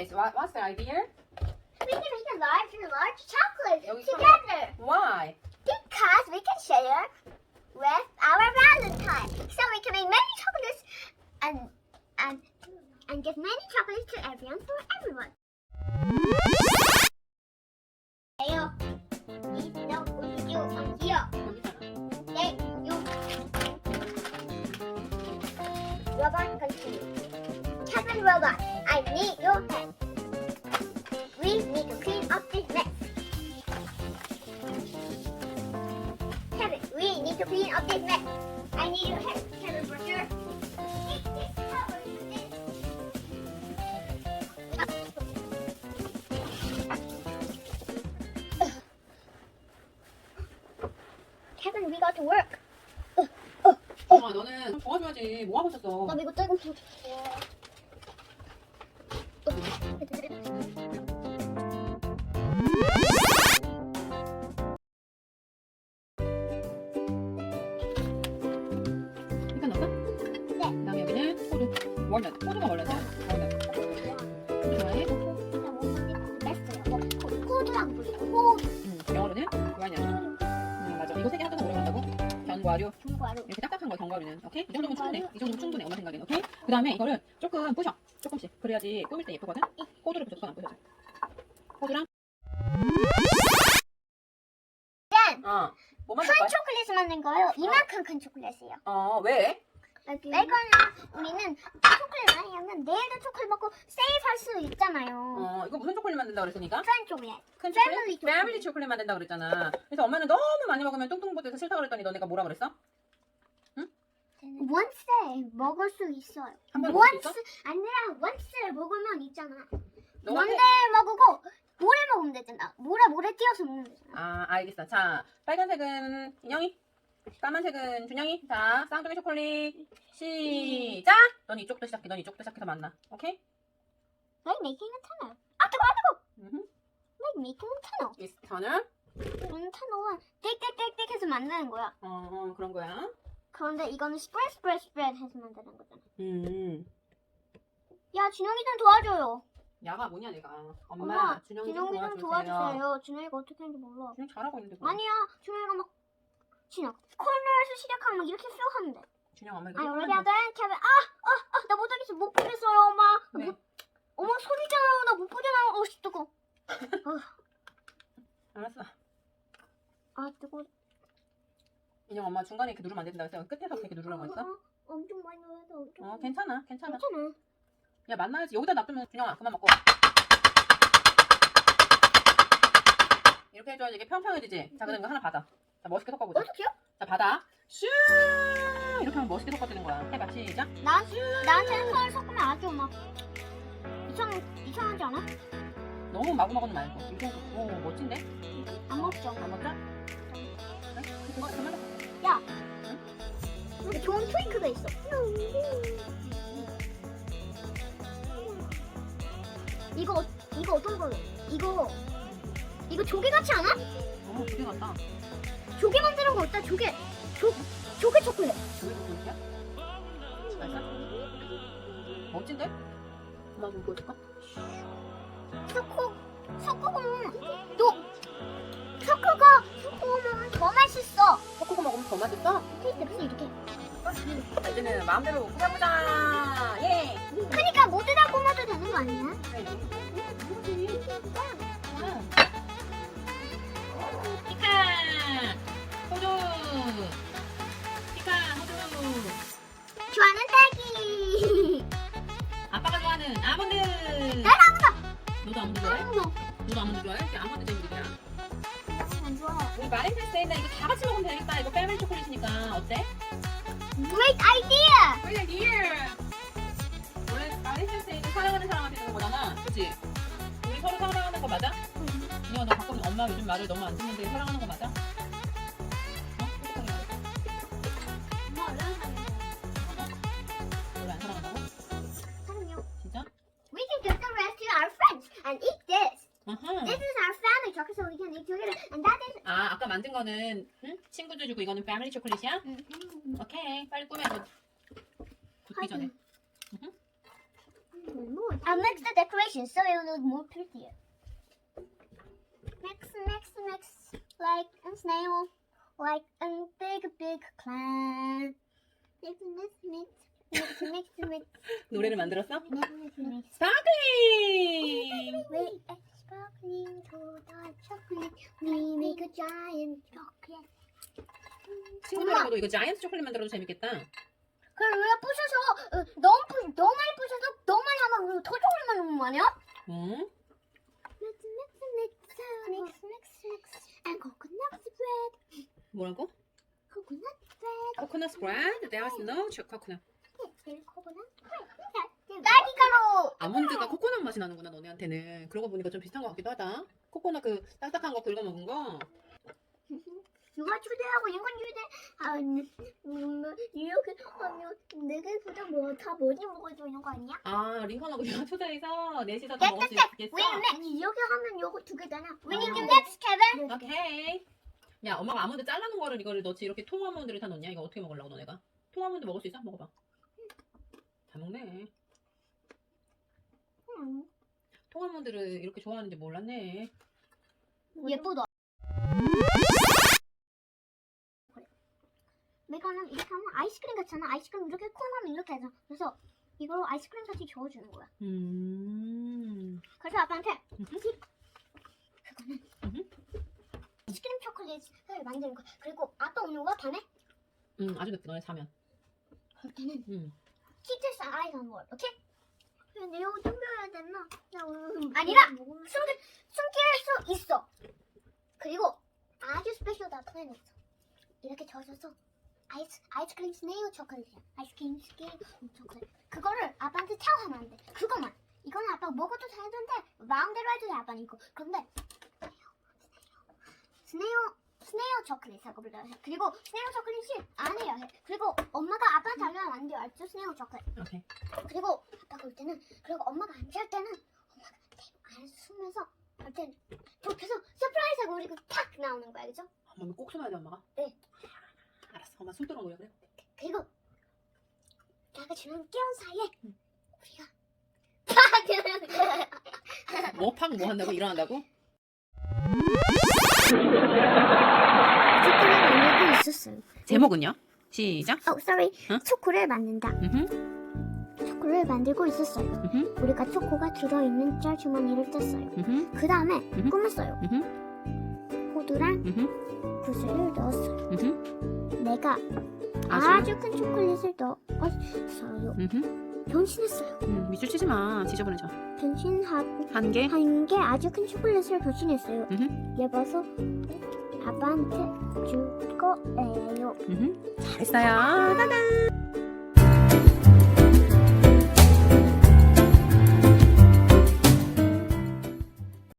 Okay, what, what's the idea? We can make a large and large chocolate together. Can... Why? Because we can share with our Valentine. So we can make many chocolates and and and give many chocolates to everyone for everyone. Hey, Robot continue. Kevin Robot. Clean up this mess. I need your help, Kevin this. Kevin, we got to work. 정아, 너는 좀 도와줘야지. 뭐 하고 있었어? 나 이거 조금 더. 월넛. 호두가 월넛이야. 월넛. 좋아해? 영어로는 맞아. 이거 세 개? 견과류. 중과로 이렇게 딱딱한 거 견과류는. 오케이? 이 정도면 충분해. 이 정도면 충분해. 엄마 생각에는. 오케이? 그 다음에 이거를 조금 부셔. 조금씩. 그래야지 꾸밀 때 예쁘거든? 호두를 부셔서 안 부셔져. 호두랑. 짠! 어. 뭐 만들 큰 거야? 초콜릿을 만든 거예요. 이만큼 큰 초콜릿이에요. 어, 왜? 매거는 우리는 초콜릿 많이 하면 내일도 초콜릿 먹고 세이브할 수 있잖아요. 어, 이거 무슨 초콜릿 만든다고 그랬으니까? 큰 초콜릿. 큰 패밀리 초콜릿? 초콜릿. 패밀리 초콜릿 만든다고 그랬잖아. 그래서 엄마는 너무 많이 먹으면 뚱뚱보돼서 싫다고 그랬더니 너네가 뭐라 그랬어? once 먹을 수 있어요. 한 번에 먹을 수 once 아니라 once 먹으면 있잖아. 원데 해- 먹고 모레 먹으면 되잖아. 모레 모레 띄어서 먹으면 되잖아. 아, 알겠어. 자, 빨간색은 인형이, 까만색은 준영이. 자, 쌍둥이 초콜릿. 시작! 넌 이쪽도 시작해. 넌 이쪽도 시작해서 만나. 오케이? Like making a tunnel. 아 뜨거 아 뜨거. 음흠. Like making a tunnel. It's 띡띡띡띡 해서 만드는 거야. 어, 어, 그런 거야. 그런데 이거는 스프레드 스프레드 해서 만드는 거잖아. 음. 야 준영이 좀 도와줘요. 야가 뭐냐, 내가. 엄마, 엄마, 준영이 좀 준영이 좀 도와주세요. 도와주세요. 준영이가 어떻게 하는지 몰라. 준영 잘하고 있는데. 뭐. 아니야, 준영이가 막 진영 코너에서 시작하면 막 이렇게 쭉 하는데. 준영 엄마 이거 아니 조금만 우리 더- 아들 케빈 아아 아 나 못하겠어 못 보겠어요 엄마. 왜? 못- 어머 소리잖아 나 못 보잖아. 어 씨, 뜨거. 알았어. 아 뜨거. 인형 엄마 중간에 이렇게 누르면 안 된다 그래서 끝에서 이렇게 누르라고 했어? 어, 엄청 많이 넣어야 돼 엄청. 어. 괜찮아. 괜찮아. 괜찮아. 야, 만나야지. 여기다 놔두면 준영아, 그만 먹고. 이렇게 해줘야지 이게 평평해지지? 자, 그럼 이거 하나 받아. 자, 멋있게 섞어보자. 어떡해요? 자, 받아. 슈! 이렇게 하면 멋있게 섞어지는 거야. 해봐, 시작. 난 나한테 컬 섞으면 아주 막 이상 이상하지 않아? 너무 마구마구는 말고. 이 정도. 오, 멋진데? 안 먹죠. 안 먹자? 그래? 그만, 그만. 근데 좋은 트윙크가 있어. 이거 이거 어떤 거예요? 이거 이거 조개 같지 않아? 너무 두개 같다. 조개 만드는 거 어때? 조개 조 조개 초콜릿. 무슨 맛이야? 맛있어? 멋진데? 좀 보여줄까? 섞고 섞어보면 또 섞어가 섞어보면 더 맛있어. 섞어서 먹으면 더 맛있어? 테이스트 무슨 이렇게. 자, 이제는 마음대로 꾸며보자. 예! 그러니까 모두 다 꾸며도 되는 거 아니야? 피카! 우리 마렌테스데이나 이거 다 같이 먹으면 되겠다. 이거 패밀리 초콜릿이니까. 어때? Great idea. Great idea! 원래 마렌테스데이는 사랑하는 사람한테 주는 거잖아. 그치? 우리 서로 사랑하는 거 맞아? 이거 너 가끔 엄마 요즘 말을 너무 안 듣는데 사랑하는 거 맞아? 어? 엄마. 원 만든 거는 응? 친구들 주고 이거는 패밀리 초콜릿이야? 음. 오케이. 빨리 꾸며. 너 굳기 전에. more. I'll mix the decorations so it'll look more prettier. Mix, mix, mix, like a snail, like a big, big clam. Mix, mix, mix, mix, mix, mix, 노래를 만들었어? mix, mix, mix. 스파클링! Sparkling soda chocolate. We make a giant chocolate. 친구들하고도 이거 자이언트 초콜릿 만들어도 재밌겠다. 그걸 왜 부셔서 어, 너무 부, 너무 많이 부셔서 너무 많이 하면 우리 더 초콜릿만 넣으면 뭐하냐? 응? Mix, mix, mix, mix, mix, mix, and coconut bread. 뭐라고? Coconut bread. 코코넛 스프레드? There's no ch- coconut. 네, coconut bread. 딸기가루. 아몬드가 코코넛 맛이 나는구나 너네한테는. 그러고 보니까 좀 비슷한 것 같기도 하다. 코코넛 그 딱딱한 거 긁어 먹은 거. 누가 초대하고 이건 초대. 아, 음, 이렇게 하면 네 개보다 뭐다 많이 먹어도 이런 거 아니야? 아 링컨하고 내가 초대해서 넷이서 다 먹을 수 네, 있겠어? 왜 아니 이렇게 하면 요거 두 개잖아. We need to 어. mix, Kevin. 오케이. 야 엄마가 아몬드 잘라놓은 거를 이거를 넣지 이렇게 통 아몬드를 다 넣냐? 이거 어떻게 먹으려고 너네가? 통 아몬드 먹을 수 있어? 먹어봐. 잘 먹네. 음, 통아몬드를 이렇게 좋아하는지 몰랐네. 예쁘다. 이거는 이렇게 하면 아이스크림 같잖아. 아이스크림 이렇게 콘하면 이렇게 하잖아. 그래서 이걸로 아이스크림 같이 저어주는 거야. 음. 그래서 아빠한테 음흠. 그거는 음흠. 아이스크림 초콜릿을 만드는 거야. 그리고 아빠 오는 거 밤에 음 아주 예쁘다 너네 사면. 그럴 때는 음. 키트스 아이즈 온 걸, 오케이? 근데 이거 숨겨야 되나? 나 오늘 아니라 숨기 숨길 수 있어. 그리고 아주 플랜이 있어. 이렇게 젖어서 아이스 아이스크림 스네일 초콜릿이야. 아이스크림 스네일 초콜릿. 그거를 아빠한테 차오하면 안 돼. 그거만. 이거는 아빠 먹어도 되는데 마음대로 해도 돼 아빠는 이거. 그런데 스네일 스네일 초콜릿 하고 불러야 해. 그리고 스네일 초콜릿이 안 해야 해. 그리고 엄마가 아빠한테 알려면 안 돼요. 알죠? 스네일 초콜릿. 오케이. 그리고 아빠가 올 때는 그리고 엄마가 안 잘 때는 엄마가 안에서 숨면서 할 때는 옆에서 서프라이즈 하고 우리 탁 나오는 거야 그죠? 엄마 꼭 숨어야 돼 엄마가? 네. 알았어. 엄마 숨 들어 놓으려 그래. 그리고 내가 주는 깨운 사이에 응. 우리가 팍 거야 뭐팍 뭐 한다고 일어난다고? 초콜릿 만들고 있었어요 제목은요? 시작. 어, sorry 응? 초콜릿 만든다 음흠. 초콜릿 만들고 있었어요 음흠. 우리가 초코가 들어있는 짤 주머니를 뗐어요 음흠. 그 다음에 음흠. 꾸몄어요 음흠. 호두랑 음흠. 구슬을 넣었어요 음흠. 내가 아주. 아주 큰 초콜릿을 넣었어요. 음흠. 변신했어요. 음, 밑줄 치지 마. 지저분해져. 변신하고 한 개. 한 개 아주 큰 초콜릿을 변신했어요. 예뻐서 아빠한테 줄 거예요. 음흠. 잘했어요. 따단.